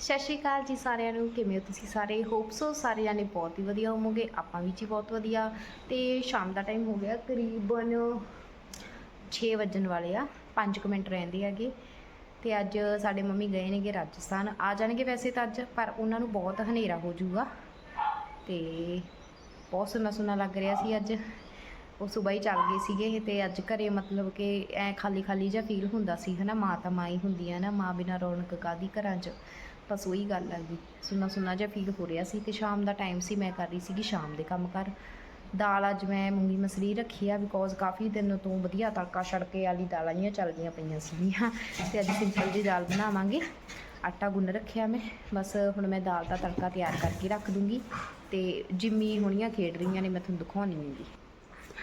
ਸਤਿ ਸ਼੍ਰੀ ਅਕਾਲ ਜੀ ਸਾਰਿਆਂ ਨੂੰ, ਕਿਵੇਂ ਹੋ ਤੁਸੀਂ ਸਾਰੇ? ਹੋਪ ਸੋ ਸਾਰੇ ਜਾਨੇ ਬਹੁਤ ਹੀ ਵਧੀਆ ਹੋਵੋਗੇ, ਆਪਾਂ ਵੀ ਜੀ ਬਹੁਤ ਵਧੀਆ। ਤੇ ਸ਼ਾਮ ਦਾ ਟਾਈਮ ਹੋ ਗਿਆ ਕਰੀਬਨ 6 ਵੱਜਣ ਵਾਲੇ ਆ 5 ਮਿੰਟ ਰਹਿੰਦੇ ਹੈਗੇ। ਤੇ ਅੱਜ ਸਾਡੇ ਮੰਮੀ ਗਏ ਨੇਗੇ ਰਾਜਸਥਾਨ, ਆ ਜਾਣਗੇ ਵੈਸੇ ਤਾਂ ਅੱਜ, ਪਰ ਉਹਨਾਂ ਨੂੰ ਬਹੁਤ ਹਨੇਰਾ ਹੋ ਜਾਊਗਾ। ਤੇ ਬਹੁਤ ਸੁੰਨਾ ਸੁੰਨਾ ਲੱਗ ਰਿਹਾ ਸੀ ਅੱਜ। ਉਹ ਸਵੇਰ ਹੀ ਚੱਲ ਗਏ ਸੀਗੇ, ਤੇ ਅੱਜ ਘਰੇ ਮਤਲਬ ਕਿ ਐ ਖਾਲੀ ਖਾਲੀ ਜਿਹਾ ਫੀਲ ਹੁੰਦਾ ਸੀ, ਹਨਾ, ਮਾਂ ਤਾਂ ਮਾਂ ਹੀ ਹੁੰਦੀ ਹੈ ਨਾ, ਮਾਂ ਬਿਨਾਂ ਰੌਣਕ ਕਾਦੀ ਘਰਾਂ 'ਚ? ਬਸ ਉਹੀ ਗੱਲ ਹੈਗੀ ਸੁੰਨਾ ਸੁੰਨਾ ਜਿਹਾ ਫੀਲ ਹੋ ਰਿਹਾ ਸੀ ਤੇ ਸ਼ਾਮ ਦਾ ਟਾਈਮ ਸੀ, ਮੈਂ ਕਰ ਰਹੀ ਸੀਗੀ ਸ਼ਾਮ ਦੇ ਕੰਮ ਕਰ ਦਾਲ ਅੱਜ ਮੈਂ ਮੂੰਗੀ ਮਸਰੀ ਰੱਖੀ ਆ ਬਿਕੋਜ਼ ਕਾਫੀ ਦਿਨ ਤੋਂ ਵਧੀਆ ਤੜਕਾ ਛੜਕੇ ਵਾਲੀ ਦਾਲਾਂ ਜੀਆਂ ਚੱਲਦੀਆਂ ਪਈਆਂ ਸੀਗੀਆਂ। ਤੇ ਅੱਜ ਸਿੰਪਲ ਜੀ ਦਾਲ ਬਣਾਵਾਂਗੇ। ਆਟਾ ਗੁੰਨ ਰੱਖਿਆ ਮੈਂ। ਬਸ ਹੁਣ ਮੈਂ ਦਾਲ ਦਾ ਤੜਕਾ ਤਿਆਰ ਕਰਕੇ ਰੱਖ ਦੂੰਗੀ। ਤੇ ਜਿੰਮੀ ਹੁਣੀਆਂ ਖੇਡ ਰਹੀਆਂ ਨੇ, ਮੈਂ ਤੁਹਾਨੂੰ ਦਿਖਾਉਣੀ ਹੁੰਦੀ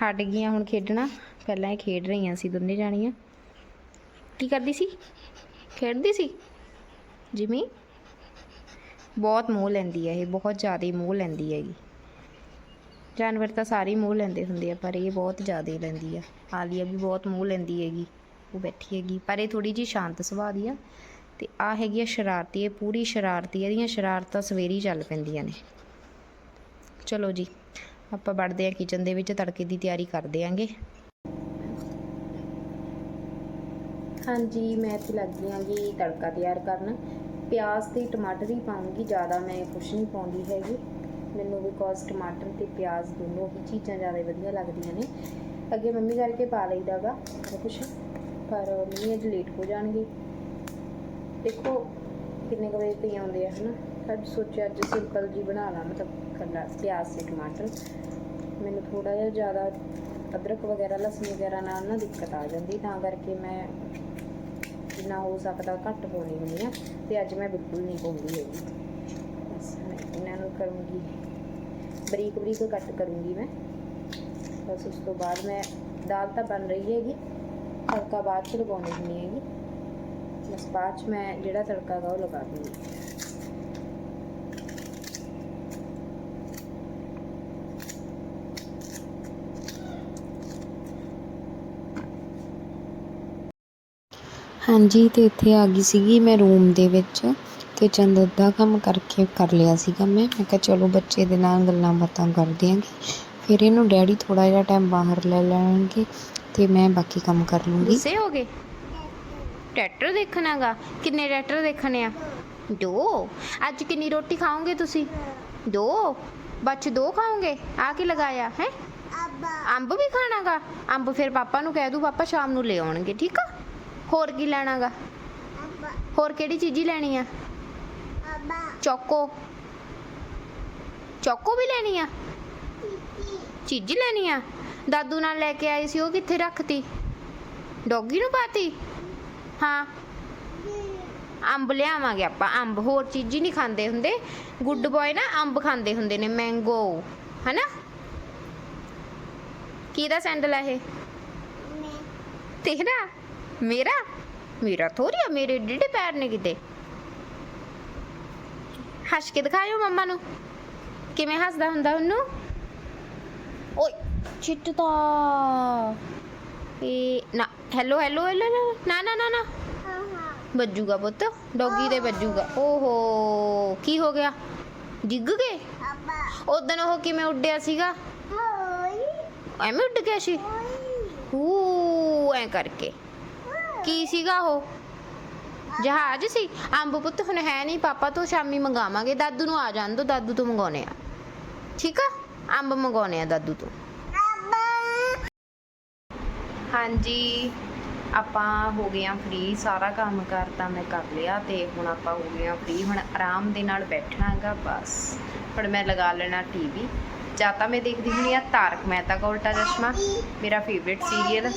ਹਟ ਗਈਆਂ ਹੁਣ ਖੇਡਣਾ। ਪਹਿਲਾਂ ਇਹ ਖੇਡ ਰਹੀਆਂ ਸੀ ਦੋਨੇ ਜਾਣੀਆਂ। ਕੀ ਕਰਦੀ ਸੀ? ਖੇਡਦੀ ਸੀ? ਜਿਮੀ? ਬਹੁਤ ਮੋਹ ਲੈਂਦੀ ਹੈ ਇਹ, ਬਹੁਤ ਜ਼ਿਆਦਾ ਹੀ ਮੋਹ ਲੈਂਦੀ ਹੈਗੀ ਜਾਨਵਰ ਤਾਂ ਸਾਰੇ ਹੀ ਮੋਹ ਲੈਂਦੇ ਹੁੰਦੇ ਆ, ਪਰ ਇਹ ਬਹੁਤ ਜ਼ਿਆਦਾ ਲੈਂਦੀ ਆ। ਆਲੀਆ ਵੀ ਬਹੁਤ ਮੂੰਹ ਲੈਂਦੀ ਹੈਗੀ, ਉਹ ਬੈਠੀ ਹੈਗੀ। ਪਰ ਇਹ ਥੋੜੀ ਜੀ ਸ਼ਾਂਤ ਸੁਭਾਅ ਦੀ ਆ, ਤੇ ਆ ਹੈਗੀ ਆ ਸ਼ਰਾਰਤੀ, ਇਹ ਪੂਰੀ ਸ਼ਰਾਰਤੀ, ਇਹਦੀਆਂ ਸ਼ਰਾਰਤਾਂ ਸਵੇਰੇ ਚੱਲ ਪੈਂਦੀਆਂ ਨੇ। ਚਲੋ ਜੀ, ਆਪਾਂ ਵੜਦੇ ਆ ਕਿਚਨ ਦੇ ਵਿੱਚ, ਤੜਕੇ ਦੀ ਤਿਆਰੀ ਕਰਦੇ ਆਂਗੇ। ਹਾਂਜੀ, ਮੈਂ ਇੱਥੇ ਲੱਗ ਗਈ ਆਂਗੀ ਤੜਕਾ ਤਿਆਰ ਕਰਨ। ਪਿਆਜ਼ ਤੇ ਟਮਾਟਰ ਹੀ ਪਾਉਂਗੀ, ਜ਼ਿਆਦਾ ਮੈਂ ਕੁਛ ਨਹੀਂ ਪਾਉਂਦੀ ਹੈਗੀ। ਮੈਨੂੰ ਬਿਕੋਜ਼ ਟਮਾਟਰ ਤੇ ਪਿਆਜ਼ ਦੋਨੋਂ ਹੀ ਚੀਜ਼ਾਂ ਜ਼ਿਆਦਾ ਵਧੀਆ ਲੱਗਦੀਆਂ ਨੇ। ਅੱਗੇ ਮੰਮੀ ਕਰਕੇ ਪਾ ਲਈਦਾਗਾ ਕੁਛ? ਪਰ ਮੰਮੀ ਅੱਜ ਲੇਟ ਹੋ ਜਾਣਗੇ। ਦੇਖੋ ਕਿੰਨੇ ਕੁ ਵਜੇ ਤੇ ਆਉਂਦੇ ਆ, ਹਨਾ? ਅੱਜ ਸੋਚਿਆ ਅੱਜ ਸਿੰਪਲ ਜੀ ਬਣਾ ਲਾਂ, ਮਤਲਬ ਕੱਲਾ ਪਿਆਜ਼ ਤੇ ਟਮਾਟਰ। ਮੈਨੂੰ ਥੋੜਾ ਜਿਹਾ ਜ਼ਿਆਦਾ ਅਦਰਕ ਵਗੈਰਾ, ਲਸਣ ਵਗੈਰਾ ਨਾਲ ਨਾ ਦਿੱਕਤ ਆ ਜਾਂਦੀ, ਤਾਂ ਕਰਕੇ ਮੈਂ ਜਿੰਨਾ ਹੋ ਸਕਦਾ, ਘੱਟ ਪਾਉਣੀ ਹੁੰਦੀ ਆ, ਤੇ ਅੱਜ ਮੈਂ ਬਿਲਕੁਲ ਨਹੀਂ ਪਾਉਂਦੀ ਹੈਗੀ। ਬਸ ਹੁਣ ਇਹਨਾਂ ਨੂੰ ਕਰੂੰਗੀ। ਬਰੀਕ ਬਰੀਕ ਕੱਟ ਕਰੂੰਗੀ ਮੈਂ। ਬਸ ਉਸ ਤੋਂ ਬਾਅਦ ਮੈਂ, ਦਾਲ ਤਾਂ ਬਣ ਰਹੀ ਹੈਗੀ, ਤੜਕਾ ਬਾਅਦ ਚ ਲਗਾਉਣੀ ਹੁੰਦੀ ਹੈਗੀ। ਬਸ ਬਾਅਦ 'ਚ ਮੈਂ ਜਿਹੜਾ ਤੜਕਾ ਗਾ ਉਹ ਲਗਾ ਦੂੰਗੀ ਹਾਂਜੀ ਤੇ ਇੱਥੇ ਆ ਗਈ ਸੀਗੀ ਮੈਂ ਰੂਮ ਦੇ ਵਿੱਚ ਤੇ ਚੰਦ ਅੱਧਾ ਕੰਮ ਕਰਕੇ ਕਰ ਲਿਆ ਸੀਗਾ ਮੈਂ। ਮੈਂ ਕਿਹਾ ਚਲੋ ਬੱਚੇ ਦੇ ਨਾਲ ਗੱਲਾਂ ਬਾਤਾਂ ਕਰਦੇ ਆਂਗੇ। ਫਿਰ ਇਹਨੂੰ ਡੈਡੀ ਥੋੜਾ ਜਿਹਾ ਟਾਈਮ ਬਾਹਰ ਲੈ ਲੈਣਗੇ ਤੇ ਮੈਂ ਬਾਕੀ ਕੰਮ ਕਰ ਲੂੰਗੀ। ਗੁੱਸੇ ਹੋ ਗਏ? ਟਰੈਕਟਰ ਦੇਖਣਾਗਾ ਕਿੰਨੇ ਟਰੈਕਟਰ ਦੇਖਣੇ ਆ? ਦੋ? ਅੱਜ ਕਿੰਨੀ ਰੋਟੀ ਖਾਓਗੇ ਤੁਸੀਂ? ਦੋ? ਬੱਚ ਦੋ ਖਾਓਗੇ? ਆ ਕੀ ਲਗਾਇਆ ਹੈ? ਅੰਬ। ਵੀ ਖਾਣਾਗਾ ਅੰਬ ਫਿਰ ਪਾਪਾ ਨੂੰ ਕਹਿ ਦੂ ਪਾਪਾ ਸ਼ਾਮ ਨੂੰ ਲੈ ਆਉਣਗੇ ਠੀਕ ਆ? ਹੋਰ ਕੀ ਲੈਣਾਗਾ? ਹੋਰ ਕਿਹੜੀ ਚੀਜ਼ੀ ਲੈਣੀ ਆ? ਚੌਕੋ। ਚੌਕੋ ਵੀ ਲੈਣੀ ਆ? ਚੀਜ਼ੀ ਲੈਣੀ ਆ? ਦਾਦੂ ਨਾਲ ਲੈ ਕੇ ਆਈ ਸੀ ਉਹ ਕਿੱਥੇ ਰੱਖਤੀ? ਡੌਗੀ ਨੂੰ ਪਾਤੀ? ਹਾਂ। ਅੰਬ ਲਿਆਵਾਂਗੇ ਆਪਾਂ ਅੰਬ। ਹੋਰ ਚੀਜ਼ੀ ਨਹੀਂ ਖਾਂਦੇ ਹੁੰਦੇ। ਗੁੱਡ ਬॉय ਨਾ ਅੰਬ ਖਾਂਦੇ ਹੁੰਦੇ ਨੇ ਮੈਂਗੋ ਹਨਾ? ਕਿਹਦਾ ਸੈਂਡਲ ਆ ਇਹ? ਤੇਰਾ? ਮੇਰਾ? ਮੇਰਾ ਥੋੜੀ ਆ ਮੇਰੇ ਡਿੱਡੇ ਪੈਰ ਨੇ ਕਿਤੇ। ਹੱਸ ਕੇ ਦਿਖਾਇਓ ਮੰਮਾ ਨੂੰ। ਕਿਵੇਂ ਹੱਸਦਾ ਹੁੰਦਾ ਉਹਨੂੰ? ਓਏ ਚਿੱਟਦਾ ਇਹ ਨਾ ਹੈਲੋ ਹੈਲੋ ਹੈਲੋ ਨਾ ਨਾ ਨਾ ਨਾ। ਵੱਜੂਗਾ ਪੁੱਤ ਡੌਗੀ ਦੇ ਵੱਜੂਗਾ। ਓਹੋ ਕੀ ਹੋ ਗਿਆ? ਡਿੱਗ ਗਏ? ਉਦੋਂ ਉਹ ਕਿਵੇਂ ਉੱਡਿਆ ਸੀਗਾ? ਐਵੇਂ ਉੱਡ ਗਿਆ ਸੀ? ਹੂ ਐ ਕਰਕੇ। ਕੀ ਸੀਗਾ ਉਹ? ਜਹਾਜ਼ ਸੀ? ਅੰਬ ਪੁੱਤ, ਹੁਣ ਹੈ ਨਹੀਂ ਪਾਪਾ, ਤੋਂ ਸ਼ਾਮੀ ਮੰਗਾਵਾਂਗੇ। ਦਾਦੂ ਨੂੰ ਆ ਜਾਣ ਦੋ, ਦਾਦੂ ਤੋਂ ਮੰਗਾਉਣੇ ਆ। ਠੀਕ ਆ? ਅੰਬ ਮੰਗਾਉਣੇ ਆ ਦਾਦੂ ਤੋਂ। ਹਾਂਜੀ, ਆਪਾਂ ਹੋ ਗਏ ਆ ਫ੍ਰੀ ਸਾਰਾ ਕੰਮ ਕਰ ਮੈਂ ਕਰ ਲਿਆ ਤੇ ਹੁਣ ਆਪਾਂ ਹੋ ਗਏ ਆ ਫ੍ਰੀ ਹੁਣ ਆਰਾਮ ਦੇ ਨਾਲ ਬੈਠਣਾਗਾ, ਬਸ। ਹੁਣ ਮੈਂ ਲਗਾ ਲੈਣਾ ਟੀਵੀ ਜਾਂ ਤਾਂ ਮੈਂ ਦੇਖਦੀ ਹੁੰਦੀ ਆ ਤਾਰਕ ਮਹਿਤਾ ਕਾ ਉਲਟਾ ਚਸ਼ਮਾ, ਮੇਰਾ ਫੇਵਰਿਟ ਸੀਰੀਅਲ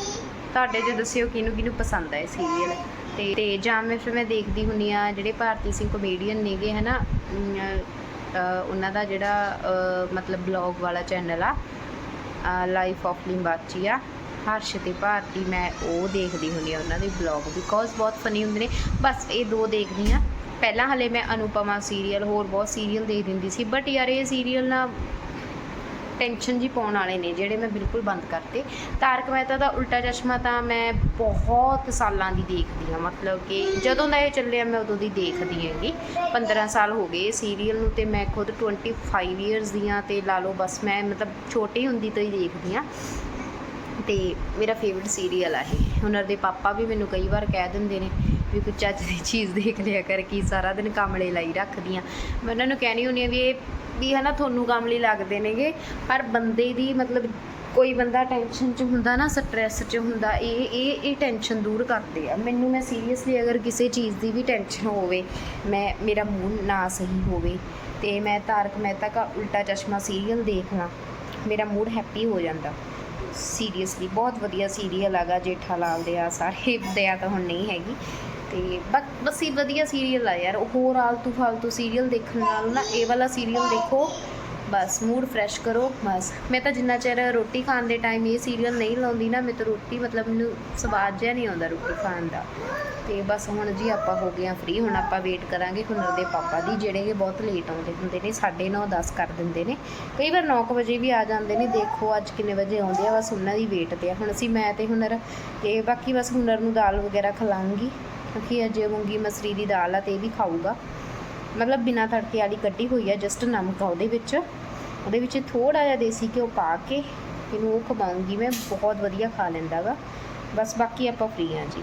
ਤੁਹਾਡੇ ਜੇ ਦੱਸਿਓ ਕਿਹਨੂੰ ਕਿਹਨੂੰ ਪਸੰਦ ਹੈ ਸੀਰੀਅਲ ਤੇ ਤੇ ਜਾਂ ਮੈਂ ਫਿਰ ਮੈਂ ਦੇਖਦੀ ਹੁੰਦੀ ਆ ਜਿਹੜੇ ਭਾਰਤੀ ਸਿੰਘ ਕਮੇਡੀਅਨ ਨੇਗੇ ਹਨਾ? ਅਮ, ਉਹਨਾਂ ਦਾ ਜਿਹੜਾ ਮਤਲਬ ਬਲੌਗ ਵਾਲਾ ਚੈਨਲ ਆ ਲਾਈਫ ਆਫ ਲਿੰਬਾਚੀ ਆ ਹਰਸ਼ ਤੇ ਭਾਰਤੀ ਮੈਂ ਉਹ ਦੇਖਦੀ ਹੁੰਦੀ ਆ ਉਹਨਾਂ ਦੇ ਬਲੌਗ ਬਿਕੋਜ਼ ਬਹੁਤ ਫਨੀ ਹੁੰਦੇ ਨੇ। ਬਸ ਇਹ ਦੋ ਦੇਖਦੀ ਆ। ਪਹਿਲਾਂ ਹਲੇ ਮੈਂ ਅਨੁਪਮਾ ਸੀਰੀਅਲ ਹੋਰ ਬਹੁਤ ਸੀਰੀਅਲ ਦੇਖ ਦਿੰਦੀ ਸੀ ਬਟ ਯਾਰ ਇਹ ਸੀਰੀਅਲ ਨਾ ਟੈਨਸ਼ਨ ਜੀ ਪਾਉਣ ਵਾਲੇ ਨੇ, ਜਿਹੜੇ ਮੈਂ ਬਿਲਕੁਲ ਬੰਦ ਕਰਤੇ। ਤਾਰਕ ਮਹਿਤਾ ਦਾ ਉਲਟਾ ਚਸ਼ਮਾ ਤਾਂ ਮੈਂ ਬਹੁਤ ਸਾਲਾਂ ਦੀ ਦੇਖਦੀ ਹਾਂ। ਮਤਲਬ ਕਿ ਜਦੋਂ ਦਾ ਇਹ ਚੱਲਿਆ, ਮੈਂ ਉਦੋਂ ਦੀ ਦੇਖਦੀ ਹੈਗੀ। 15 ਸਾਲ ਹੋ ਗਏ ਸੀਰੀਅਲ ਨੂੰ ਤੇ ਮੈਂ ਖੁਦ 25 ਇਅਰਸ ਦੀਆਂ ਤੇ ਲਾ ਲਓ ਬਸ ਮੈਂ ਮਤਲਬ ਛੋਟੀ ਹੁੰਦੀ ਤੋਂ ਹੀ ਦੇਖਦੀ ਹਾਂ। ਤੇ ਮੇਰਾ ਫੇਵਰਿਟ ਸੀਰੀਅਲ ਆ ਇਹ। ਹੁਨਰ ਦੇ ਪਾਪਾ ਵੀ ਮੈਨੂੰ ਕਈ ਵਾਰ ਕਹਿ ਦਿੰਦੇ ਨੇ ਵੀ ਕੋਈ ਚੱਜ ਦੀ ਚੀਜ਼ ਦੇਖ ਲਿਆ ਕਰ, ਕੀ ਸਾਰਾ ਦਿਨ ਕਾਮਲੇ ਲਾਈ ਰੱਖਦੀਆਂ। ਮੈਂ ਉਹਨਾਂ ਨੂੰ ਕਹਿਣੀ ਹੁੰਦੀ ਆ ਵੀ ਇਹ ਵੀ ਹਨਾ ਤੁਹਾਨੂੰ ਕਾਮਲੇ ਲੱਗਦੇ ਨੇਗੇ, ਪਰ ਬੰਦੇ ਦੀ ਮਤਲਬ ਕੋਈ ਬੰਦਾ ਟੈਨਸ਼ਨ 'ਚ ਹੁੰਦਾ ਨਾ, ਸਟ੍ਰੈਸ 'ਚ ਹੁੰਦਾ, ਇਹ ਇਹ ਇਹ ਟੈਨਸ਼ਨ ਦੂਰ ਕਰਦੇ ਆ। ਮੈਨੂੰ ਮੈਂ ਸੀਰੀਅਸਲੀ ਅਗਰ ਕਿਸੇ ਚੀਜ਼ ਦੀ ਵੀ ਟੈਨਸ਼ਨ ਹੋਵੇ, ਮੈਂ, ਮੇਰਾ ਮੂਡ ਨਾ ਸਹੀ ਹੋਵੇ, ਤੇ ਮੈਂ ਤਾਰਕ ਮਹਿਤਾ ਦਾ ਉਲਟਾ ਚਸ਼ਮਾ ਸੀਰੀਅਲ ਦੇਖ ਲਾਂ ਮੇਰਾ ਮੂਡ ਹੈਪੀ ਹੋ ਜਾਂਦਾ। ਸੀਰੀਅਸਲੀ ਬਹੁਤ ਵਧੀਆ ਸੀਰੀਅਲ ਹੈਗਾ ਜੇਠਾ ਲਾਲ ਦੇ ਆ, ਸਾਰੇ ਦਇਆ ਤਾਂ ਹੁਣ ਨਹੀਂ ਹੈਗੀ। ਤੇ ਬਸ ਬਸ ਹੀ ਵਧੀਆ ਸੀਰੀਅਲ ਆ ਯਾਰ ਹੋਰ ਆਲਤੂ ਫਾਲਤੂ ਸੀਰੀਅਲ ਦੇਖਣ ਨਾਲ ਨਾ ਇਹ ਵਾਲਾ ਸੀਰੀਅਲ ਦੇਖੋ। ਬਸ ਮੂਡ ਫਰੈਸ਼ ਕਰੋ, ਬਸ। ਮੈਂ ਤਾਂ ਜਿੰਨਾ ਚਿਰ ਰੋਟੀ ਖਾਣ ਦੇ ਟਾਈਮ ਇਹ ਸੀਰੀਅਲ ਨਹੀਂ ਲਾਉਂਦੀ ਨਾ, ਮੈਂ ਤਾਂ ਰੋਟੀ ਮਤਲਬ ਮੈਨੂੰ ਸਵਾਦ ਜਿਹਾ ਨਹੀਂ ਆਉਂਦਾ ਰੋਟੀ ਖਾਣ ਦਾ। ਤੇ ਬਸ ਹੁਣ ਜੀ ਆਪਾਂ ਹੋ ਗਏ ਆ ਫ੍ਰੀ ਹੁਣ ਆਪਾਂ ਵੇਟ ਕਰਾਂਗੇ ਹੁਨਰ ਦੇ ਪਾਪਾ ਦੀ, ਜਿਹੜੇ ਕਿ ਬਹੁਤ ਲੇਟ ਆਉਂਦੇ ਹੁੰਦੇ ਨੇ 9:30 10 ਕਰ ਦਿੰਦੇ ਨੇ। ਕਈ ਵਾਰ 9 ਵਜੇ ਵੀ ਆ ਜਾਂਦੇ ਨੇ, ਦੇਖੋ ਅੱਜ ਕਿੰਨੇ ਵਜੇ ਆਉਂਦੇ ਆ, ਬਸ ਉਹਨਾਂ ਦੀ ਵੇਟ ਤੇ ਆ। ਹੁਣ ਅਸੀਂ, ਮੈਂ ਤੇ ਹੁਨਰ, ਤੇ ਬਾਕੀ ਬਸ ਹੁਨਰ ਨੂੰ ਦਾਲ ਵਗੈਰਾ ਖਿਲਾਉਂਗੀ ਕਿਉਂਕਿ ਅੱਜ ਮੂੰਗੀ ਮਸਰੀ ਦੀ ਦਾਲ ਆ ਤੇ ਇਹ ਵੀ ਖਾਊਗਾ। ਮਤਲਬ ਬਿਨਾ ਤੜਕੇ ਵਾਲੀ ਕੱਢੀ ਹੋਈ ਆ ਜਸਟ ਨਮਕ ਆ ਉਹਦੇ ਵਿੱਚ। ਉਹਦੇ ਵਿੱਚ ਥੋੜਾ ਜਿਹਾ ਦੇਸੀ ਘਿਓ ਪਾ ਕੇ ਇਹਨੂੰ ਉਹ ਖਵਾਉਂਗੀ ਮੈਂ, ਬਹੁਤ ਵਧੀਆ ਖਾ ਲੈਂਦਾ ਗਾ। ਬਸ ਬਾਕੀ ਆਪਾਂ ਫ੍ਰੀ ਹਾਂ ਜੀ।